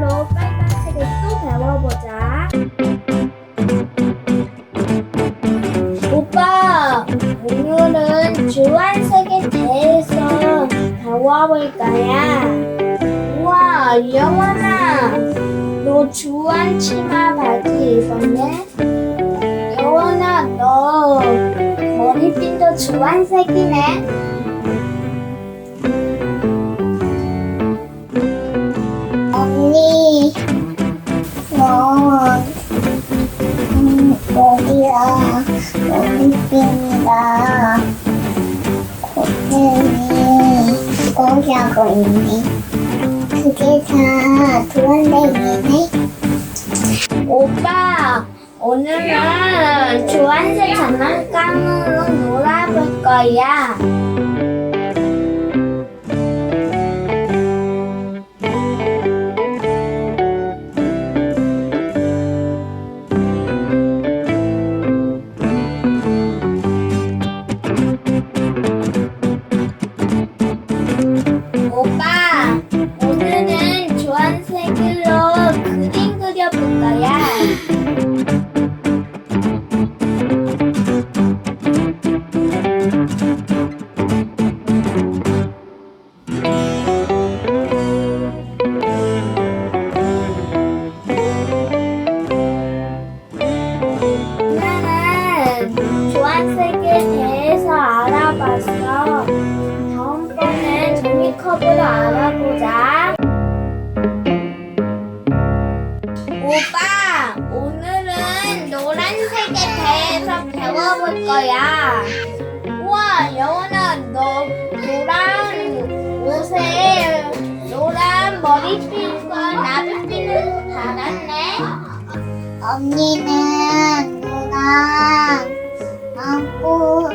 이걸로 빨간색을 또 배워보자. 오빠, 오늘은 주황색에 대해서 배워볼까요? 우와, 영원아, 너 주황 치마 바지 입었네? 영원아, 너 머리핀도 주황색이네. 여기가 머리핀이다. 고슴이 거기하고 있네. 그게 다 주황색이네. 오빠, 오늘은 주한색 장난감으로 놀아볼 거야. 종이컵으로 알아보자. 오빠, 오늘은 노란색에 대해서 배워볼 거야. 우와, 여원아, 너 노란 옷에 노란 머리핀과 나비핀을 달았네. 언니는 누나 안고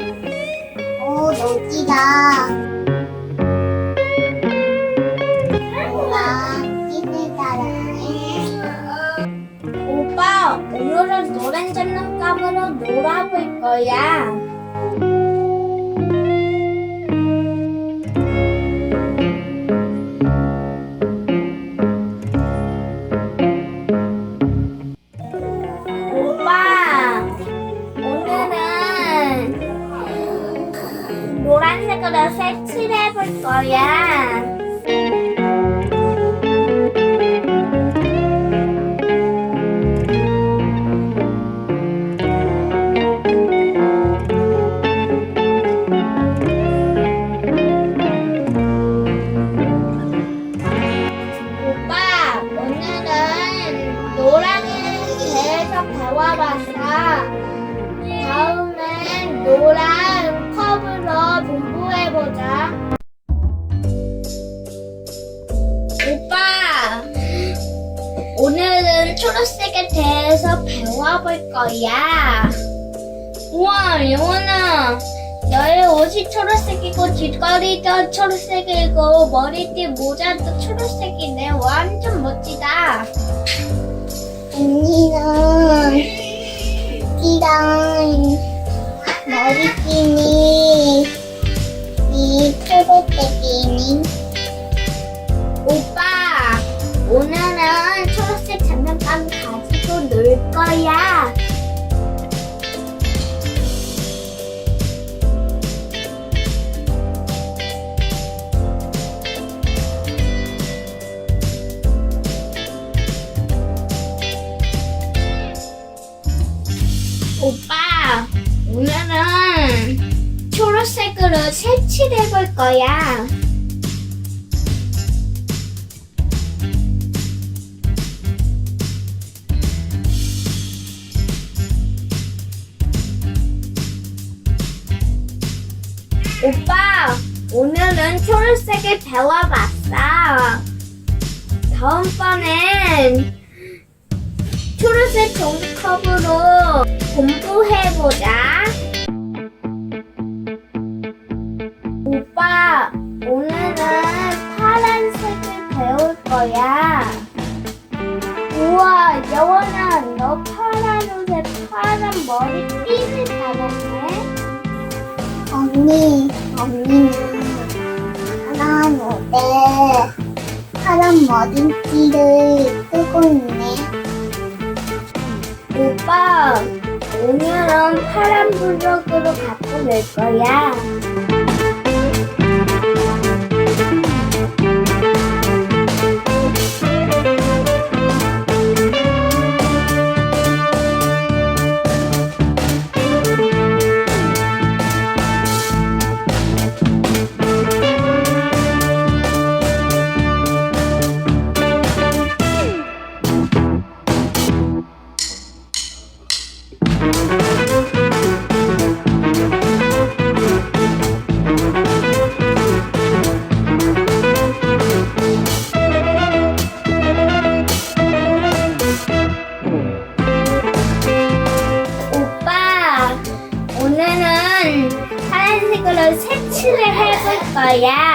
오 여기다 거야. 오빠, 오늘은 노란색으로 색칠해 볼 거야. 해서 배워볼 거야. 우와, 영원아. 너의 옷이 초록색이고 뒷거리도 초록색이고 머리띠 모자도 초록색이네. 완전 멋지다. 언니는 띠랑 거야. 오빠, 오늘은 초록색으로 색칠해 볼 거야. 오늘은 초록색을 배워봤어. 다음번엔 초록색 종이컵으로 공부해보자. 오빠, 오늘은 파란색을 배울 거야. 우와, 여원아, 너 파란 옷에 파란 머리핀을 달았네. 언니, 언니는 파란 옷에 파란 머리띠를 쓰고 있네. 오빠, 오늘은 파란 블럭으로 놀 거야. 거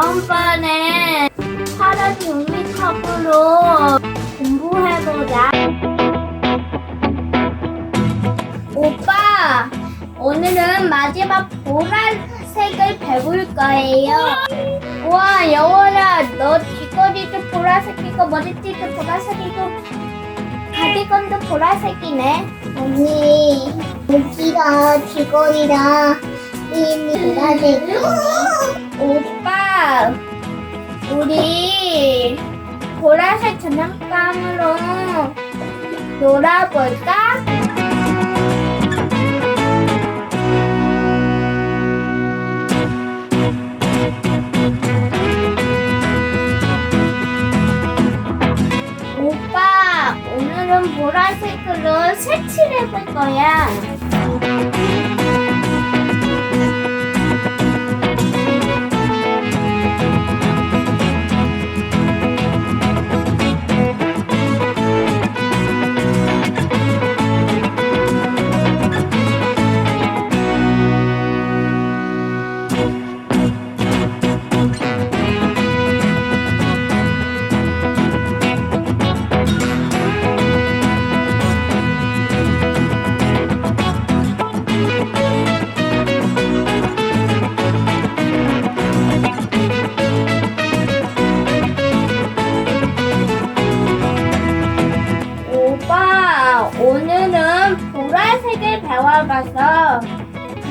다음번에 파란 종이컵으로 공부해보자. 오빠, 오늘은 마지막 보라색을 배울 거예요. 우와, 여원아, 너 귀걸이도 보라색이고 머리띠도 보라색이고 가디건도 보라색이네. 언니, 여기가 귀걸이랑 이미 보라색이네. 오빠, 우리 보라색 장난감으로 놀아볼까? 오빠, 오늘은 보라색으로 색칠해볼 거야.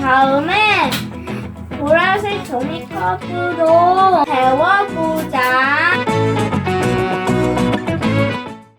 다음에 보라색 종이컵으로 데워보자.